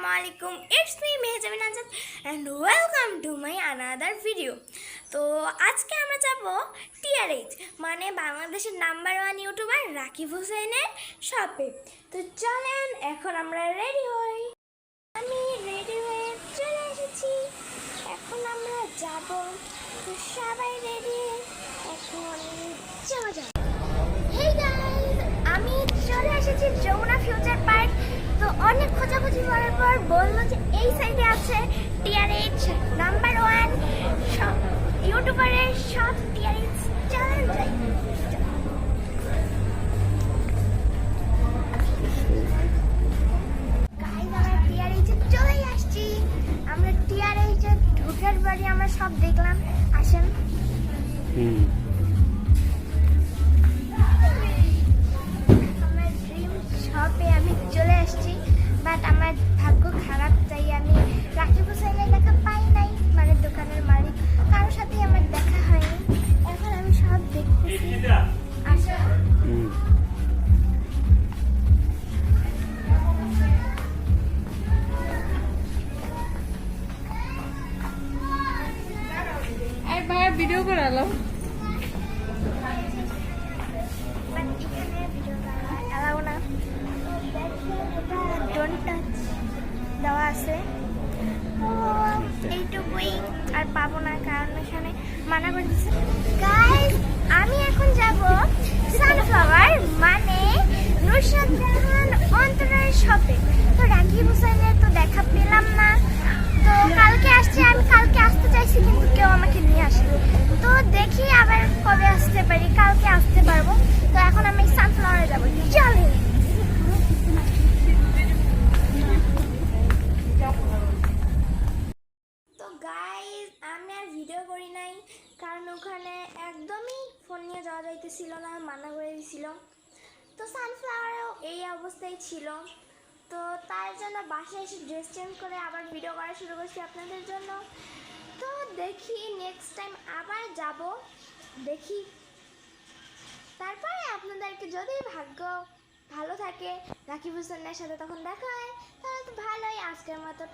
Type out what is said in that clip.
আসসালামু আলাইকুম it's me Mehjabin Azad and welcome to my another video তো আজকে আমরা যাব টিআরএইচ মানে বাংলাদেশের নাম্বার ওয়ান ইউটিউবার রাকিব হোসেনের শপে তো চলেন, এখন আমরা রেডি হই। আমি রেডি হয়ে চলে এসেছি। এখন আমরা যাব, তো সবাই রেডি এখন যাওয়া গাইস আমি চলে এসেছি যমুনা ফিউচার বলল যে এই সাইডে আছে টিআরএইচ নাম্বার ওয়ান। সব ইউটিউবারের সব টিআরএইচ Guys, আমরা টিআরএইচ ঢোকার বাড়ি আমরা সব দেখলাম। আসেন। হুম। আমার ড্রিম শপে আমি চলে আসছি বাট আমার ভিডিও করে আলো বাট এখানে ভিডিও অ্যালাউ টাচ দেওয়া আছে এইটুকুই আর পাবো না কারণ এখানে মানা করে আমি এখন যাব সানফ্লাওয়ার মানে যাইতেছিল না, মানা করে দিছিল। তো সানফ্লাওয়ারেও এই অবস্থায় ছিল। তো তার জন্য বাসায় এসে ড্রেস চেঞ্জ করে আবার ভিডিও করা শুরু করছি আপনাদের জন্য। তো দেখি নেক্সট টাইম আবার যাব, দেখি। তারপরে আপনাদেরকে যদি ভাগ্য ভালো থাকে রাকিব হোসেনের সাথে তখন দেখা হয়, তাহলে তো ভালোই, আজকের মতো